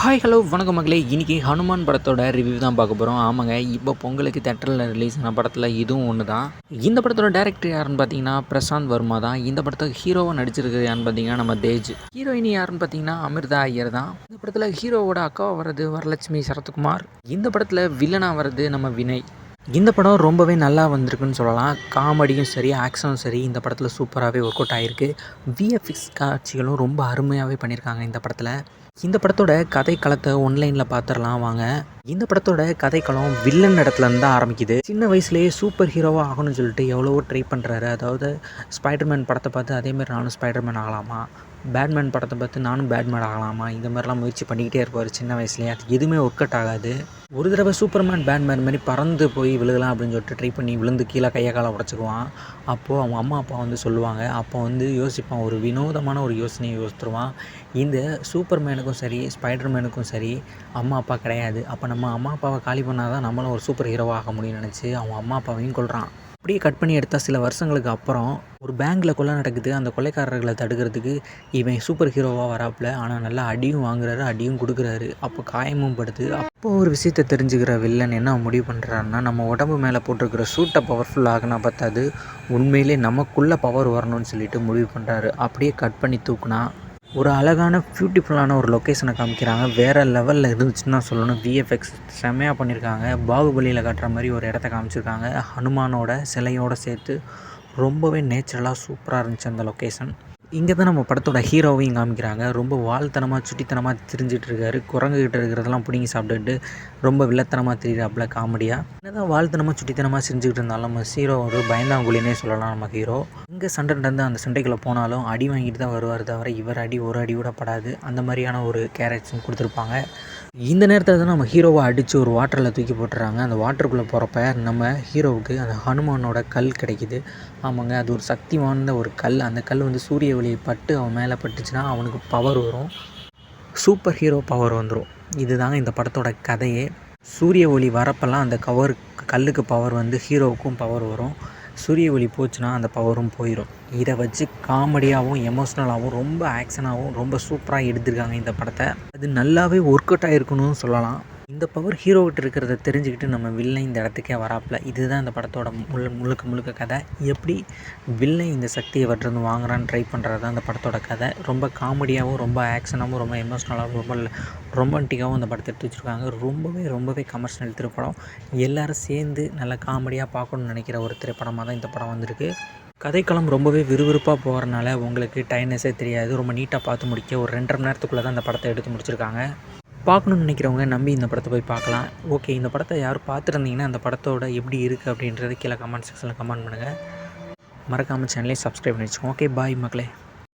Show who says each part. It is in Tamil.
Speaker 1: ஹாய் ஹலோ வணக்கம் மக்களே. இன்றைக்கி ஹனுமான் படத்தோட ரிவ்யூ தான் பார்க்க போகிறோம் ஆமாங்க இப்போ பொங்கலுக்கு தேட்டரில் ரிலீஸ் ஆன படத்தில் இதுவும் ஒன்று தான் இந்த படத்தோட டேரக்டர் யாருன்னு பார்த்தீங்கன்னா பிரசாந்த் வர்மா தான். இந்த படத்தை ஹீரோவாக நடிச்சிருக்கிறது யாருன்னு பார்த்தீங்கன்னா நம்ம தேஜ். ஹீரோயினி யாருன்னு பார்த்தீங்கன்னா அமிர்தா ஐயர் தான். இந்த படத்தில் ஹீரோவோட அக்காவை வர்றது வரலட்சுமி சரத்குமார். இந்த படத்தில் வில்லனாக வர்றது நம்ம வினய். இந்த படம் ரொம்பவே நல்லா வந்திருக்குன்னு சொல்லலாம். காமெடியும் சரி ஆக்ஷனும் சரி இந்த படத்தில் சூப்பராகவே ஒர்க் அவுட் ஆகிருக்கு விஎஃப்எக்ஸ் காட்சிகளும் ரொம்ப அருமையாகவே பண்ணியிருக்காங்க இந்த படத்தில். இந்த படத்தோட கதை களத்தை ஒன்லைனில் பார்த்துடலாம் வாங்க. இந்த படத்தோட கதைக்களம் வில்லன் இடத்துல இருந்து தான் ஆரம்பிக்குது. சின்ன வயசுலேயே சூப்பர் ஹீரோவாக ஆகணும்னு சொல்லிட்டு எவ்வளவோ ட்ரை பண்ணுறாரு அதாவது ஸ்பைடர்மேன் படத்தை பார்த்து அதேமாதிரி நானும் ஸ்பைடர்மேன் ஆகலாமா? பேட்மேன் படத்தை பார்த்து நானும் பேட்மேன் ஆகலாமா? இந்த மாதிரிலாம் முயற்சி பண்ணிக்கிட்டே இருப்பார் சின்ன வயசுலேயே. அது எதுவுமே ஒர்க் அவுட் ஆகாது. ஒரு தடவை சூப்பர்மேன் பேட்மேன் மாதிரி பறந்து போய் விழுகலாம் அப்படின்னு சொல்லிட்டு ட்ரை பண்ணி விழுந்து கீழே கையை காலை உடச்சிக்குவான். அப்போது அவங்க அம்மா அப்பா வந்து சொல்லுவாங்க. அப்போ வந்து யோசிப்பான். ஒரு வினோதமான ஒரு யோசனையை யோசித்துருவான். இந்த சூப்பர்மேனுக்கும் சரி ஸ்பைடர்மேனுக்கும் சரி அம்மா அப்பா கிடையாது. அப்போ நம்ம அம்மா அப்பாவை காலி பண்ணால் தான் நம்மளும் ஒரு சூப்பர் ஹீரோவாக முடியும்னு நினச்சி அவங்க அம்மா அப்பாவையும் கொள்கிறான் அப்படியே கட் பண்ணி எடுத்தால் சில வருஷங்களுக்கு அப்புறம் ஒரு பேங்க்கில் கொள்ளை நடக்குது. அந்த கொலைக்காரர்களை தடுக்கிறதுக்கு இவன் சூப்பர் ஹீரோவாக வராப்புல. ஆனால் நல்லா அடியும் வாங்குறாரு அடியும் கொடுக்குறாரு. அப்போ காயமும் படுது. அப்போ ஒரு விஷயத்தை தெரிஞ்சுக்கிற வில்லன் என்ன முடிவு பண்ணுறாருன்னா நம்ம உடம்பு மேலே போட்டிருக்கிற சூட்டை பவர்ஃபுல் ஆகினா பார்த்தாது உண்மையிலே நமக்குள்ளே பவர் வரணும்னு சொல்லிட்டு முடிவு பண்ணுறாரு அப்படியே கட் பண்ணி தூக்குனா ஒரு அழகான பியூட்டிஃபுல்லான ஒரு லொக்கேஷனை காமிக்கிறாங்க. வேறு லெவலில் இருந்துச்சுன்னு தான் சொல்லணும். விஎஃப்எக்ஸ் செம்மையாக பண்ணியிருக்காங்க பாகுபலியில் காட்டுற மாதிரி ஒரு இடத்த காமிச்சிருக்காங்க. ஹனுமானோட சிலையோடு சேர்த்து ரொம்பவே நேச்சுரலாக சூப்பராக இருந்துச்சு அந்த லொக்கேஷன் இங்கே தான் நம்ம படத்தோட ஹீரோவையும் காமிக்கிறாங்க. ரொம்ப வாழ்த்தனமாக சுட்டித்தனமாக திரிஞ்சிட்டு இருக்காரு. குரங்குகிட்ட இருக்கிறதெல்லாம் பிடிங்கி சாப்பிட்டுட்டு ரொம்ப வில்லத்தனமாக தெரியுறாப்புல காமெடியாக என்னதான் வாழ்த்தனமாக சுட்டித்தனமாக செஞ்சுக்கிட்டு இருந்தாலும் நம்ம ஹீரோ ஒரு பயந்தாங்குழினே சொல்லலாம் நம்ம ஹீரோ. இங்கே சண்டை நடந்து அந்த சண்டைக்குள்ளே போனாலும் அடி வாங்கிட்டு தான் வருவார் தவிர இவர் அடி ஒரு அடி கூட படாது. அந்த மாதிரியான ஒரு கேரக்டர்ஸும் கொடுத்துருப்பாங்க. இந்த நேரத்தில் தான் நம்ம ஹீரோவை அடித்து ஒரு வாட்டரில் தூக்கி போட்டுறாங்க. அந்த வாட்டருக்குள்ளே போகிறப்ப நம்ம ஹீரோவுக்கு அந்த ஹனுமானோட கல் கிடைக்கிது. ஆமாங்க அது ஒரு சக்தி வாய்ந்த ஒரு கல். அந்த கல் வந்து சூரிய ஒளி பட்டு அவன் மேலே பட்டுச்சுன்னா அவனுக்கு பவர் வரும். சூப்பர் ஹீரோ பவர் வந்துடும் இதுதாங்க இந்த படத்தோட கதையே. சூரிய ஒளி வரப்பெல்லாம் அந்த கவர் கல்லுக்கு பவர் வந்து ஹீரோவுக்கும் பவர் வரும். சூரிய ஒளி போச்சுன்னா அந்த பவரும் போயிடும் இதை வச்சு காமெடியாகவும் எமோஷ்னலாகவும் ரொம்ப ஆக்ஷனாகவும் ரொம்ப சூப்பராக எடுத்திருக்காங்க இந்த படத்தை. அது நல்லாவே ஒர்க் அவுட் ஆகிருக்கணும்னு சொல்லலாம். இந்த பவர் ஹீரோவிட்ட இருக்கிறத தெரிஞ்சுக்கிட்டு நம்ம வில்லை இந்த இடத்துக்கே வராப்பில். இதுதான் இந்த படத்தோட முழு முழுக்க முழுக்க கதை. எப்படி வில்லை இந்த சக்தியை வட்டிருந்து வாங்குறான்னு ட்ரை பண்ணுறது தான் இந்த படத்தோட கதை. ரொம்ப காமெடியாகவும் ரொம்ப ஆக்ஷனாகவும் ரொம்ப எமோஷ்னலாகவும் ரொம்ப ரொமான்டிக்காகவும் இந்த படத்தை எடுத்து வச்சுருக்காங்க. ரொம்பவே ரொம்பவே கமர்ஷியல் திரைப்படம். எல்லோரும் சேர்ந்து நல்லா காமெடியாக பார்க்கணுன்னு நினைக்கிற ஒரு திரைப்படமாக தான் இந்த படம் வந்திருக்கு. கதைக்களம் ரொம்பவே விறுவிறுப்பாக போகிறனால உங்களுக்கு டைனஸே தெரியாது ரொம்ப நீட்டாக பார்த்து முடிக்க ஒரு ரெண்டரை மணி நேரத்துக்குள்ளே தான் இந்த படத்தை எடுத்து முடிச்சிருக்காங்க. பார்க்கணுன்னு நினைக்கிறவங்க நம்பி இந்த படத்தை போய் பார்க்கலாம். ஓகே இந்த படத்தை யார் பார்த்துருந்தீங்கன்னா அந்த படத்தோட எப்படி இருக்குது அப்படின்றத கீழே கமெண்ட் செக்ஷனில் கமெண்ட் பண்ணுங்கள் மறக்காமல் சேனலே சப்ஸ்கிரைப் பண்ணி வச்சுக்கோங்க. ஓகே பாய் மக்களே.